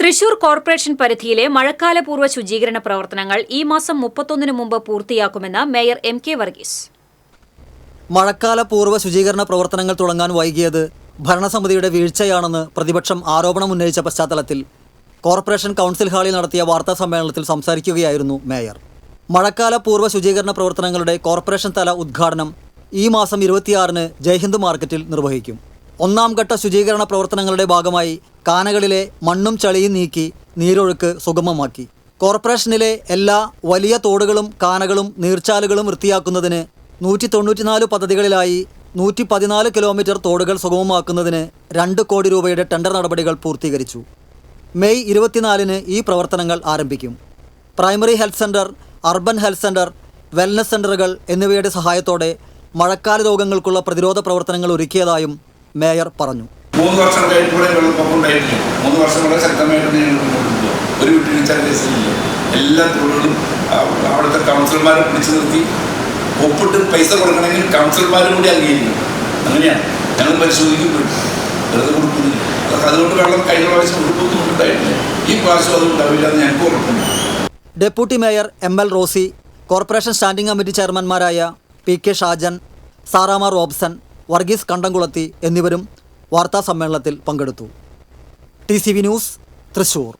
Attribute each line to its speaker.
Speaker 1: Thrissur corporation പരിധിയിലെ മഴക്കാലപൂർവ ശുചീകരണ പ്രവർത്തനങ്ങൾ ഈ മാസം മുപ്പത്തൊന്നിന് മുമ്പ് പൂർത്തിയാക്കുമെന്ന് മേയർ എം കെ വർഗീസ്.
Speaker 2: മഴക്കാല പൂർവ ശുചീകരണ പ്രവർത്തനങ്ങൾ തുടങ്ങാൻ വൈകിയത് ഭരണസമിതിയുടെ വീഴ്ചയാണെന്ന് പ്രതിപക്ഷം ആരോപണം ഉന്നയിച്ച പശ്ചാത്തലത്തിൽ കോർപ്പറേഷൻ കൗൺസിൽ ഹാളിൽ നടത്തിയ വാർത്താ സമ്മേളനത്തിൽ സംസാരിക്കുകയായിരുന്നു മേയർ. മഴക്കാല പൂർവ ശുചീകരണ പ്രവർത്തനങ്ങളുടെ കോർപ്പറേഷൻ തല ഉദ്ഘാടനം ഈ മാസം ഇരുപത്തിയാറിന് ജയ്ഹിന്ദ് മാർക്കറ്റിൽ നിർവഹിക്കും. ഒന്നാം ഘട്ട ശുചീകരണ പ്രവർത്തനങ്ങളുടെ ഭാഗമായി കാനകളിലെ മണ്ണും ചളിയും നീക്കി നീരൊഴുക്ക് സുഗമമാക്കി. കോർപ്പറേഷനിലെ എല്ലാ വലിയ തോടുകളും കാനകളും നീർച്ചാലുകളും വൃത്തിയാക്കുന്നതിന് നൂറ്റി തൊണ്ണൂറ്റിനാല് പദ്ധതികളിലായി നൂറ്റി പതിനാല് കിലോമീറ്റർ തോടുകൾ സുഗമമാക്കുന്നതിന് രണ്ട് കോടി രൂപയുടെ ടെൻഡർ നടപടികൾ പൂർത്തീകരിച്ചു. മെയ് ഇരുപത്തിനാലിന് ഈ പ്രവർത്തനങ്ങൾ ആരംഭിക്കും. Primary health centre urban health centre wellness സെന്ററുകൾ എന്നിവയുടെ സഹായത്തോടെ മഴക്കാല രോഗങ്ങൾക്കുള്ള പ്രതിരോധ പ്രവർത്തനങ്ങൾ ഒരുക്കിയതായും മേയർ പറഞ്ഞു.
Speaker 3: മൂന്ന് വർഷം കഴിഞ്ഞ് ഇവിടെ വെള്ളപ്പൊക്കം ഉണ്ടായിട്ടില്ല മൂന്ന് വർഷം വളരെ ശക്തമായിട്ട് നീണ്ടുകൊണ്ടിരിക്കുക ഒരു വീട്ടിൽ കേസിലില്ല എല്ലാ തൊഴിലും അവിടുത്തെ കൗൺസിലർമാരെ പിടിച്ചു നിർത്തി. ഒപ്പിട്ട് പൈസ കൊടുക്കണമെങ്കിൽ കൗൺസിലർമാരും കൂടി അംഗീകരിക്കണം. അങ്ങനെയാണ്. ഞങ്ങൾ പരിശോധിക്കപ്പെട്ടു വെറുതെ കൊടുക്കുന്നില്ല. അതുകൊണ്ട് വെള്ളം കഴിഞ്ഞ പ്രാവശ്യം കൊടുക്കൊന്നും ഉണ്ടായിട്ടില്ല. ഈ പ്രാവശ്യം അത് ഉണ്ടാവില്ല എന്ന് ഞങ്ങൾക്ക് ഉറപ്പുണ്ട്.
Speaker 2: Deputy mayor M L Rosy corporation standing committee ചെയർമാൻമാരായ P K Shajan Saramma Robson Varghese Kandamkulathy എന്നിവരും വാർത്താ സമ്മേളനത്തിൽ പങ്കെടുത്തു. T news Thrissur.